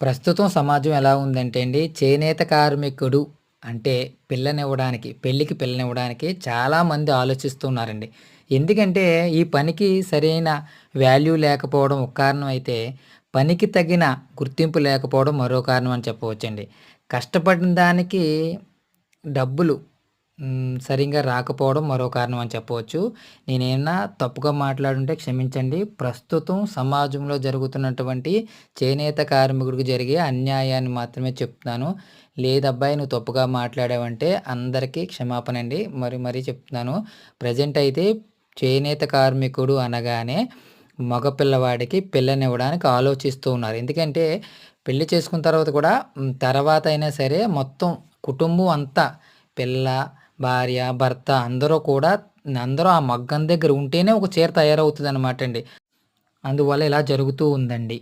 ప్రస్తుతం సమాజం ఎలా ఉందంటే అండి చేనేత కార్మికుడు అంటే పిల్లనివ్వడానికి పెళ్ళికి పిల్లనివ్వడానికి చాలామంది ఆలోచిస్తున్నారండి. ఎందుకంటే ఈ పనికి సరైన వాల్యూ లేకపోవడం ఒక కారణం అయితే పనికి తగిన గుర్తింపు లేకపోవడం మరో కారణం అని చెప్పవచ్చండి. కష్టపడిన దానికి డబ్బులు సరిగా సరిగ్గా రాకపోవడం మరో కారణం అని చెప్పవచ్చు. నేనేమన్నా తప్పుగా మాట్లాడుంటే క్షమించండి. ప్రస్తుతం సమాజంలో జరుగుతున్నటువంటి చేనేత కార్మికుడికి జరిగే అన్యాయాన్ని మాత్రమే చెప్తున్నాను. లేదబ్బాయి నువ్వు తప్పుగా మాట్లాడావంటే అందరికీ క్షమాపణ అండి. మరి మరీ చెప్తున్నాను. ప్రజెంట్ అయితే చేనేత కార్మికుడు అనగానే మగ పిల్లవాడికి పిల్లనివ్వడానికి ఆలోచిస్తూ ఉన్నారు. ఎందుకంటే పెళ్ళి చేసుకున్న తర్వాత కూడా తర్వాత అయినా సరే మొత్తం కుటుంబం అంతా పిల్ల భార్య భర్త అందరూ కూడా అందరూ ఆ మగ్గం దగ్గర ఉంటేనే ఒక చీర తయారవుతుంది అనమాట అండి అందువల్ల ఇలా జరుగుతూ ఉందండి.